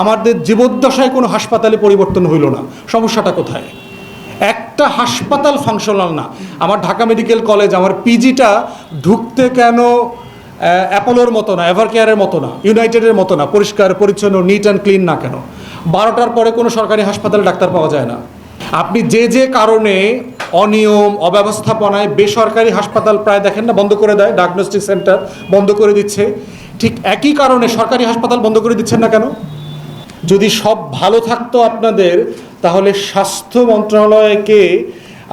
আমাদের জীবদ্দশায় কোনো হাসপাতালে পরিবর্তন হইল না। সমস্যাটা কোথায়? একটা হাসপাতাল ফাংশনাল না। আমার ঢাকা মেডিকেল কলেজ, আমার পিজিটা ঢুকতে কেন অ্যাপোলোর মতো না এভার কেয়ারের মতো না, ইউনাইটেডের মতো না, পরিষ্কার, পরিচ্ছন্ন নিট অ্যান্ড ক্লিন না কেন? বারোটার পরে কোনো সরকারি হাসপাতালে ডাক্তার পাওয়া যায় না। আপনি যে যে কারণে অনিয়ম, অব্যবস্থাপনায় বেসরকারি হাসপাতাল প্রায় দেখেন না, বন্ধ করে দেয় ডায়াগনস্টিক সেন্টার বন্ধ করে দিচ্ছে, ঠিক একই কারণে সরকারি হাসপাতাল বন্ধ করে দিচ্ছেন না কেন? যদি সব ভালো থাকতো আপনাদের, তাহলে স্বাস্থ্য মন্ত্রণালয়কে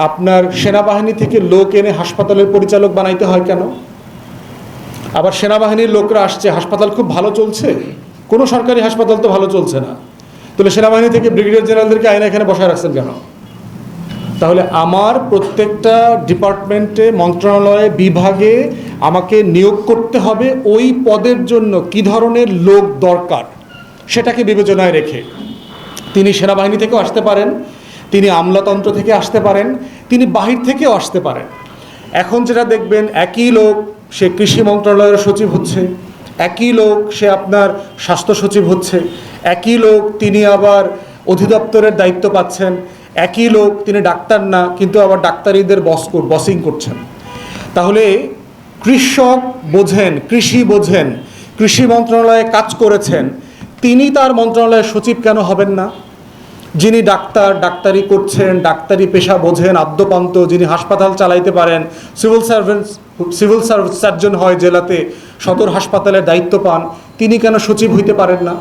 আপনার সেনাবাহিনী থেকে লোক এনে হাসপাতালের পরিচালক বানাইতে হয় কেন? আবার সেনাবাহিনীর লোকরা আসছে, হাসপাতাল খুব ভালো চলছে? কোনো সরকারি হাসপাতাল তো ভালো চলছে না। তাহলে সেনাবাহিনী থেকে ব্রিগেডিয়ার জেনারেলদেরকে আইনে এখানে বসায় রাখছেন কেন? তাহলে আমার প্রত্যেকটা ডিপার্টমেন্টে, মন্ত্রণালয়ে, বিভাগে আমাকে নিয়োগ করতে হবে ওই পদের জন্য কি ধরনের লোক দরকার? সেটাকে বিবেচনায় রেখে তিনি সেনাবাহিনী থেকেও আসতে পারেন, তিনি আমলাতন্ত্র থেকে আসতে পারেন, তিনি বাহির থেকেও আসতে পারেন। এখন যেটা দেখবেন, একই লোক সে কৃষি মন্ত্রণালয়ের সচিব হচ্ছে, একই লোক সে আপনার স্বাস্থ্য সচিব হচ্ছে, একই লোক তিনি আবার অধিদপ্তরের দায়িত্ব পাচ্ছেন, একই লোক তিনি ডাক্তার না, কিন্তু আবার ডাক্তারিদের বস বসিং করছেন। তাহলে কৃষক বোঝেন, কৃষি বোঝেন, কৃষি মন্ত্রণালয়ে কাজ করেছেন তিনি তার মন্ত্রণালয়ের সচিব কেন হবেন না? যিনি ডাক্তার, ডাক্তারি করছেন, ডাক্তারি পেশা বোঝেন, আদ্যপান্ত, যিনি হাসপাতাল চালাইতে পারেন, civil servants civil service surgeon হয় জেলাতে সদর হাসপাতালের দায়িত্ব পান, তিনি কেন সচিব হইতে পারেন না?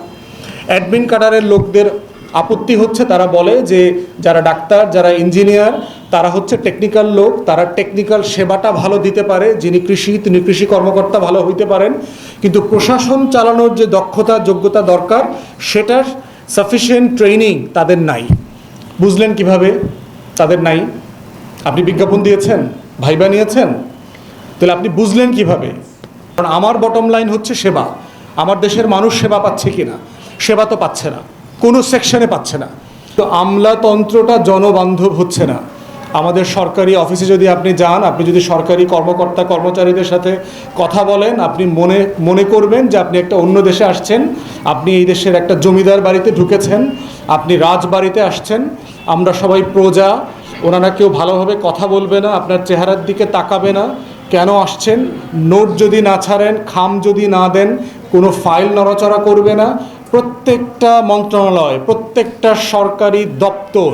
অ্যাডমিন কাডারের লোকদের আপত্তি হচ্ছে, তারা বলে যে যারা ডাক্তার, যারা ইঞ্জিনিয়ার, তারা হচ্ছে টেকনিক্যাল লোক, তারা টেকনিক্যাল সেবাটা ভালো দিতে পারে, যিনি কৃষি, তিনি কৃষি কর্মকর্তা ভালো হইতে পারেন। কিন্তু প্রশাসন চালানোর যে দক্ষতা, যোগ্যতা দরকার, সেটার সাফিসিয়েন্ট ট্রেনিং তাদের নাই। বুঝলেন কীভাবে? তাদের নাই। আপনি বিজ্ঞাপন দিয়েছেন, ভাইবা নিয়েছেন? তাহলে আপনি বুঝলেন কীভাবে? কারণ আমার বটম লাইন হচ্ছে সেবা। আমার দেশের মানুষ সেবা পাচ্ছে কিনা? সেবা তো পাচ্ছে না। কোনো সেকশনে পাচ্ছে না। তো আমলাতন্ত্রটা জনবান্ধব হচ্ছে না। আমাদের সরকারি অফিসে যদি আপনি যান, আপনি যদি সরকারি কর্মকর্তা, কর্মচারীদের সাথে কথা বলেন, আপনি মনে মনে করবেন যে আপনি একটা অন্য দেশে আসছেন, আপনি এই দেশের একটা জমিদার বাড়িতে ঢুকেছেন, আপনি রাজবাড়িতে আসছেন, আমরা সবাই প্রজা, ওনারা কেউ ভালোভাবে কথা বলবে না, আপনার চেহারার দিকে তাকাবে না, কেন আসছেন, নোট যদি না ছাড়েন, খাম যদি না দেন, কোনো ফাইল নড়াচড়া করবে না প্রত্যেকটা মন্ত্রণালয়, প্রত্যেকটা সরকারি দপ্তর,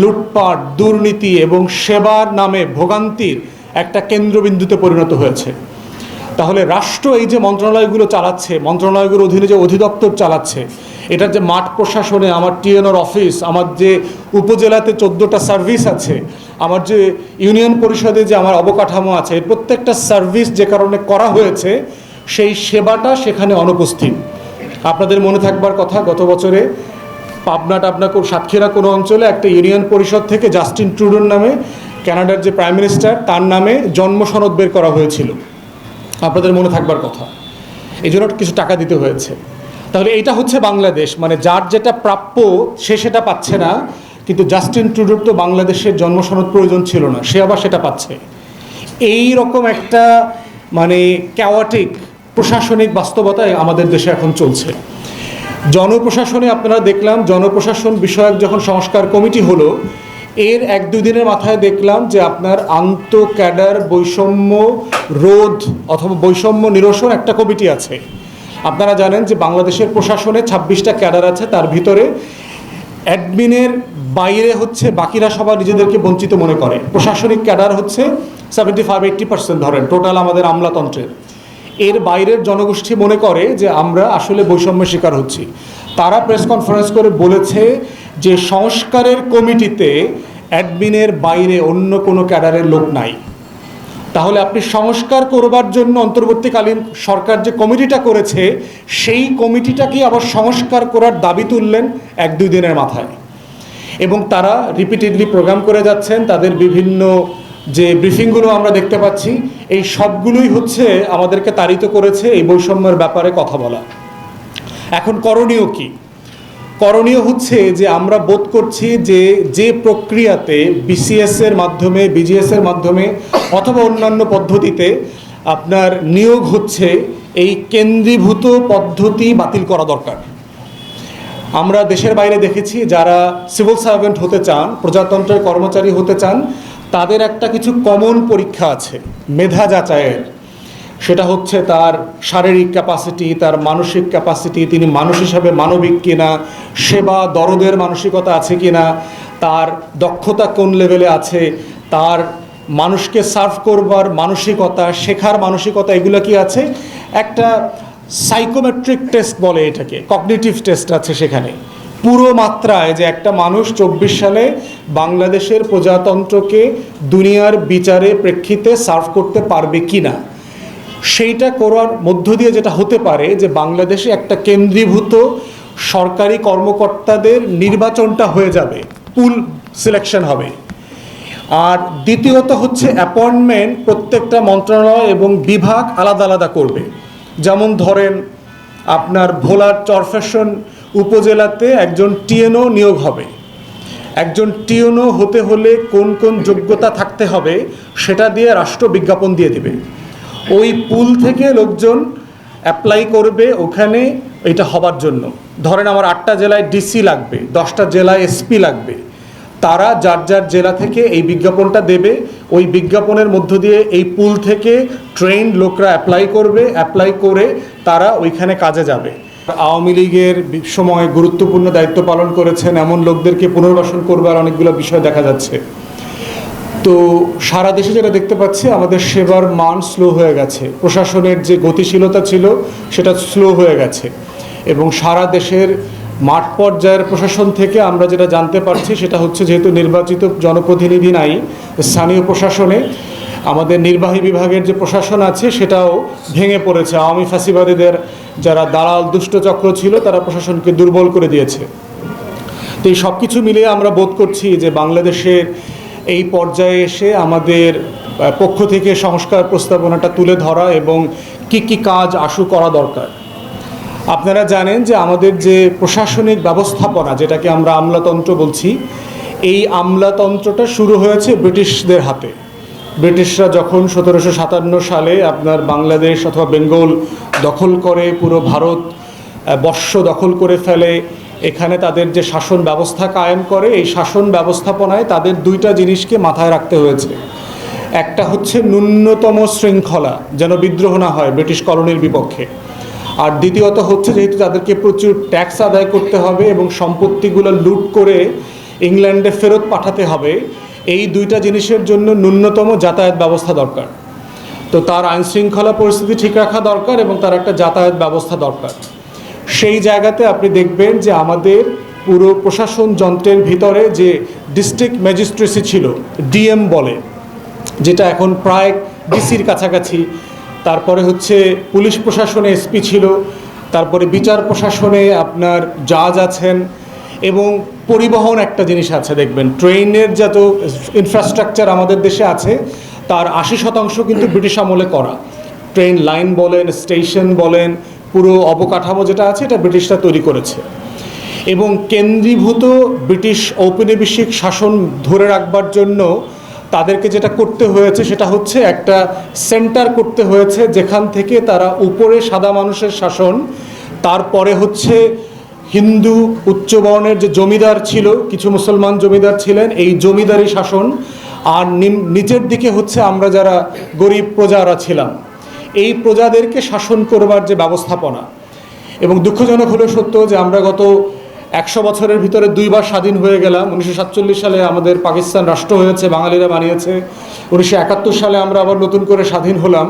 লুটপাট, দুর্নীতি এবং সেবার নামে ভোগান্তির একটা কেন্দ্রবিন্দুতে পরিণত হয়েছে। তাহলে রাষ্ট্র এই যে মন্ত্রণালয়গুলো চালাচ্ছে, মন্ত্রণালয়গুলোর অধীনে যে অধিদপ্তর চালাচ্ছে, এটার যে মাঠ প্রশাসনে, আমার টিএনওর অফিস, আমার যে উপজেলাতে চোদ্দোটা সার্ভিস আছে, আমার যে ইউনিয়ন পরিষদে যে আমার অবকাঠামো আছে প্রত্যেকটা সার্ভিস যে কারণে করা হয়েছে, সেই সেবাটা সেখানে অনুপস্থিত। আপনাদের মনে থাকবার কথা, গত বছরে পাবনা টাবনা সাতক্ষীরা কোনো অঞ্চলে একটা ইউনিয়ন পরিষদ থেকে জাস্টিন ট্রুডোর নামে কানাডার যে প্রাইম মিনিস্টার, তার নামে জন্ম সনদ বের করা হয়েছিল। আপনাদের মনে থাকবার কথা। এই জন্য কিছু টাকা দিতে হয়েছে। তাহলে এইটা হচ্ছে বাংলাদেশ। মানে যার যেটা প্রাপ্য, সে সেটা পাচ্ছে না। কিন্তু জাস্টিন ট্রুডোর তো বাংলাদেশের জন্ম সনদ প্রয়োজন ছিল না। সে আবার সেটা পাচ্ছে। এই রকম একটা মানে ক্যাওয়াটিক প্রশাসনিক বাস্তবতায় আমাদের দেশে এখন চলছে। জনপ্রশাসনে আপনারা দেখলাম, জনপ্রশাসন বিষয়ক যখন সংস্কার কমিটি হলো, এর এক দুই দিনের মাথায় দেখলাম যে আপনার আন্ত ক্যাডার বৈষম্য রোধ অথবা বৈষম্য নিরসন একটা কমিটি আছে। আপনারা জানেন যে বাংলাদেশের প্রশাসনে ছাব্বিশটা ক্যাডার আছে, তার ভিতরে অ্যাডমিনের বাইরে হচ্ছে বাকিরা সবার নিজেদেরকে বঞ্চিত মনে করে। প্রশাসনিক ক্যাডার হচ্ছে সেভেন্টি ফাইভ এইট্টি পার্সেন্ট ধরেন, টোটাল আমাদের আমলাতন্ত্রের। এর বাইরের জনগোষ্ঠী মনে করে যে আমরা আসলে বৈষম্যের শিকার হচ্ছি। তারা প্রেস কনফারেন্স করে বলেছে যে সংস্কারের কমিটিতে অ্যাডমিনের বাইরে অন্য কোনো ক্যাডারের লোক নাই। তাহলে আপনি সংস্কার করবার জন্য অন্তর্বর্তীকালীন সরকার যে কমিটিটা করেছে, সেই কমিটিটাকে আবার সংস্কার করার দাবি তুললেন এক দুই দিনের মাথায়? এবং তারা রিপিটেডলি প্রোগ্রাম করে যাচ্ছেন, তাদের বিভিন্ন যে ব্রিফিংগুলো আমরা দেখতে পাচ্ছি, এই সবগুলোই হচ্ছে আমাদেরকে তাড়িত করেছে এই বৈষম্যের ব্যাপারে কথা বলা। এখন করণীয় কি? করণীয় হচ্ছে যে আমরা বোধ করছি যে যে প্রক্রিয়াতে বিসিএস এর মাধ্যমে বিজিএস এর মাধ্যমে অথবা অন্যান্য পদ্ধতিতে আপনার নিয়োগ হচ্ছে, এই কেন্দ্রীভূত পদ্ধতি বাতিল করা দরকার। আমরা দেশের বাইরে দেখেছি যারা সিভিল সার্ভেন্ট হতে চান, প্রজাতন্ত্রের কর্মচারী হতে চান তাদের একটা কিছু কমন পরীক্ষা আছে, মেধা যাচাইয়ের। সেটা হচ্ছে তার শারীরিক ক্যাপাসিটি তার মানসিক ক্যাপাসিটি তিনি মানুষ হিসাবে মানবিক কিনা, সেবা দরদের মানসিকতা আছে কিনা, তার দক্ষতা কোন লেভেলে আছে, তার মানুষকে সার্ভ করবার মানসিকতা, শেখার মানসিকতা, এগুলো কি আছে? একটা সাইকোমেট্রিক টেস্ট বলে এটাকে কগনিটিভ টেস্ট আছে সেখানে। পুরো মাত্রায় যে একটা মানুষ চব্বিশ সালে বাংলাদেশের প্রজাতন্ত্রকে দুনিয়ার বিচারে প্রেক্ষিতে সার্ভ করতে পারবে কি না সেইটা করার মধ্য দিয়ে যেটা হতে পারে যে বাংলাদেশে একটা কেন্দ্রীভূত সরকারি কর্মকর্তাদের নির্বাচনটা হয়ে যাবে, পুল সিলেকশন হবে। আর দ্বিতীয়ত হচ্ছে অ্যাপয়েন্টমেন্ট প্রত্যেকটা মন্ত্রণালয় এবং বিভাগ আলাদা আলাদা করবে। যেমন ধরেন আপনার ভোলার চরফ্যাশন উপজেলাতে একজন টিএনও নিয়োগ হবে। একজন টিএনও হতে হলে কোন কোন যোগ্যতা থাকতে হবে সেটা দিয়ে রাষ্ট্র বিজ্ঞাপন দিয়ে দিবে। ওই পুল থেকে লোকজন অ্যাপ্লাই করবে ওখানে এটা হবার জন্য। ধরেন আমার আটটা জেলায় ডিসি লাগবে, দশটা জেলায় এসপি লাগবে। তারা যার যার জেলা থেকে এই বিজ্ঞাপনটা দেবে, ওই বিজ্ঞাপনের মধ্য দিয়ে এই পুল থেকে ট্রেন লোকরা অ্যাপ্লাই করবে অ্যাপ্লাই করে তারা ওইখানে কাজে যাবে। আওয়ামী লীগের সময় গুরুত্বপূর্ণ দায়িত্ব পালন করেছেন এমন লোকদেরকে পুনর্বাসন করবার অনেকগুলো বিষয় দেখা যাচ্ছে। তো সারা দেশে যেটা দেখতে পাচ্ছি, আমাদের সেবার মান স্লো হয়ে গেছে। প্রশাসনের যে গতিশীলতা ছিল, সেটা স্লো হয়ে গেছে। এবং সারা দেশের মাঠ পর্যায়ের প্রশাসন থেকে আমরা যেটা জানতে পারছি, সেটা হচ্ছে যেহেতু নির্বাচিত জনপ্রতিনিধি নাই, স্থানীয় প্রশাসনে আমাদের নির্বাহী বিভাগের যে প্রশাসন আছে, সেটাও ভেঙে পড়েছে। আওয়ামী ফাঁসিবাদীদের যারা দালাল, দুষ্টচক্র ছিল, তারা প্রশাসনকে দুর্বল করে দিয়েছে। তো এই সব কিছু মিলিয়ে আমরা বোধ করছি যে বাংলাদেশের এই পর্যায়ে এসে আমাদের পক্ষ থেকে সংস্কার প্রস্তাবনাটা তুলে ধরা এবং কি কি কাজ আশু করা দরকার। আপনারা জানেন যে আমাদের যে প্রশাসনিক ব্যবস্থাপনা, যেটাকে আমরা আমলাতন্ত্র বলছি, এই আমলাতন্ত্রটা শুরু হয়েছে ব্রিটিশদের হাতে। ব্রিটিশরা যখন সতেরোশো সাতান্ন সালে আপনার বাংলাদেশ অথবা বেঙ্গল দখল করে, পুরো ভারত বর্ষ দখল করে ফেলে, এখানে তাদের যে শাসন ব্যবস্থা কায়েম করে, এই শাসন ব্যবস্থাপনায় তাদের দুইটা জিনিসকে মাথায় রাখতে হয়েছে। একটা হচ্ছে ন্যূনতম শৃঙ্খলা, যেন বিদ্রোহ না হয় ব্রিটিশ কলোনির বিপক্ষে। আর দ্বিতীয়ত হচ্ছে যেহেতু তাদেরকে প্রচুর ট্যাক্স আদায় করতে হবে এবং সম্পত্তিগুলো লুট করে ইংল্যান্ডে ফেরত পাঠাতে হবে এই দুইটা জিনিসের জন্য ন্যূনতম যাতায়াত ব্যবস্থা দরকার। তো তার আইনশৃঙ্খলা পরিস্থিতি ঠিক রাখা দরকার এবং তার একটা যাতায়াত ব্যবস্থা দরকার। সেই জায়গাতে আপনি দেখবেন যে আমাদের পুরো প্রশাসন যন্ত্রের ভিতরে যে ডিস্ট্রিক্ট ম্যাজিস্ট্রেসি ছিল, ডিএম বলে, যেটা এখন প্রায় ডিসির কাছাকাছি। তারপরে হচ্ছে পুলিশ প্রশাসনে এসপি ছিল, তারপরে বিচার প্রশাসনে আপনার জাজ আছেন এবং পরিবহন একটা জিনিস আছে, দেখবেন। ট্রেনের যত ইনফ্রাস্ট্রাকচার আমাদের দেশে আছে, তার আশি শতাংশ কিন্তু ব্রিটিশ আমলে করা। ট্রেন লাইন বলেন, স্টেশন বলেন, পুরো অবকাঠামো যেটা আছে, এটা ব্রিটিশরা তৈরি করেছে। এবং কেন্দ্রীভূত ব্রিটিশ ঔপনিবেশিক শাসন ধরে রাখবার জন্য তাদেরকে যেটা করতে হয়েছে, সেটা হচ্ছে একটা সেন্টার করতে হয়েছে, যেখান থেকে তারা উপরে সাদা মানুষের শাসন, তারপরে হচ্ছে হিন্দু উচ্চবর্ণের যে জমিদার ছিল, কিছু মুসলমান জমিদার ছিলেন, এই জমিদারি শাসন আর নিচের দিকে হচ্ছে আমরা যারা গরিব প্রজারা ছিলাম, এই প্রজাদেরকে শাসন করবার যে ব্যবস্থাপনা। এবং দুঃখজনক হলো সত্য যে আমরা গত একশো বছরের ভিতরে দুইবার স্বাধীন হয়ে গেলাম। উনিশশো সাতচল্লিশ সালে আমাদের পাকিস্তান রাষ্ট্র হয়েছে, বাঙালিরা বানিয়েছে। উনিশশো একাত্তর সালে আমরা আবার নতুন করে স্বাধীন হলাম।